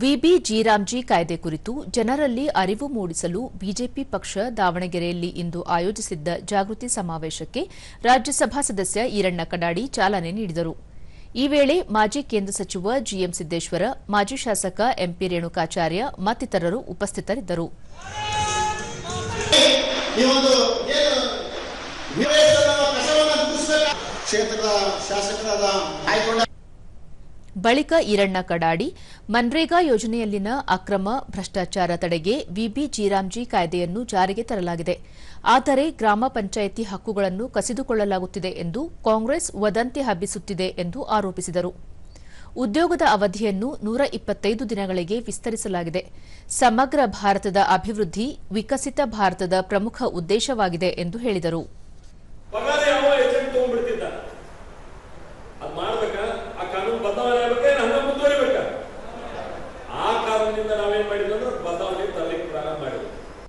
VB G RAM G ಕಾಯ್ದೆ ಕುರಿತು ಜನರಲ್ಲಿ ಅರಿವು ಮೂಡಿಸಲು ಬಿಜೆಪಿ ಪಕ್ಷ ದಾವಣಗೆರೆಯಲ್ಲಿ ಇಂದು ಆಯೋಜಿಸಿದ್ದ ಜಾಗೃತಿ ಸಮಾವೇಶಕ್ಕೆ ರಾಜ್ಯಸಭಾ ಸದಸ್ಯ ಈರಣ್ಣ ಕಡಾಡಿ ಚಾಲನೆ ನೀಡಿದರು. ಈ ವೇಳೆ ಮಾಜಿ ಕೇಂದ್ರ ಸಚಿವ ಜಿಎಂ ಸಿದ್ದೇಶ್ವರ, ಮಾಜಿ ಶಾಸಕ ಎಂಪಿ ರೇಣುಕಾಚಾರ್ಯ ಮತ್ತಿತರರು ಉಪಸ್ಥಿತರಿದ್ದರು. ಕ್ಷೇತ್ರದ ಶಾಸಕರಾದ ಬಳಿಕ ಈರಣ್ಣ ಕಡಾಡಿ, ಮನ್ರೇಗಾ ಯೋಜನೆಯಲ್ಲಿನ ಅಕ್ರಮ ಭ್ರಷ್ಟಾಚಾರ ತಡೆಗೆ ವಿಬಿ ಜೀರಾಮ್ಜಿ ಕಾಯ್ದೆಯನ್ನು ಜಾರಿಗೆ ತರಲಾಗಿದೆ. ಆದರೆ ಗ್ರಾಮ ಪಂಚಾಯಿತಿ ಹಕ್ಕುಗಳನ್ನು ಕಸಿದುಕೊಳ್ಳಲಾಗುತ್ತಿದೆ ಎಂದು ಕಾಂಗ್ರೆಸ್ ವದಂತಿ ಹಬ್ಬಿಸುತ್ತಿದೆ ಎಂದು ಆರೋಪಿಸಿದರು. ಉದ್ಯೋಗದ ಅವಧಿಯನ್ನು ನೂರ ಇಪ್ಪತ್ತೈದು ದಿನಗಳಿಗೆ ವಿಸ್ತರಿಸಲಾಗಿದೆ. ಸಮಗ್ರ ಭಾರತದ ಅಭಿವೃದ್ಧಿ ವಿಕಸಿತ ಭಾರತದ ಪ್ರಮುಖ ಉದ್ದೇಶವಾಗಿದೆ ಎಂದು ಹೇಳಿದರು. ಬದಲಾವಣೆಯಿಂದ ನಾವೇನ್ ಮಾಡಿದ್ವಿ ಅಂದ್ರೆ ಬದಲಾವಣೆ ತರಲಿಕ್ಕೆ ಪ್ರಾರಂಭ ಮಾಡಿದ್ವಿ.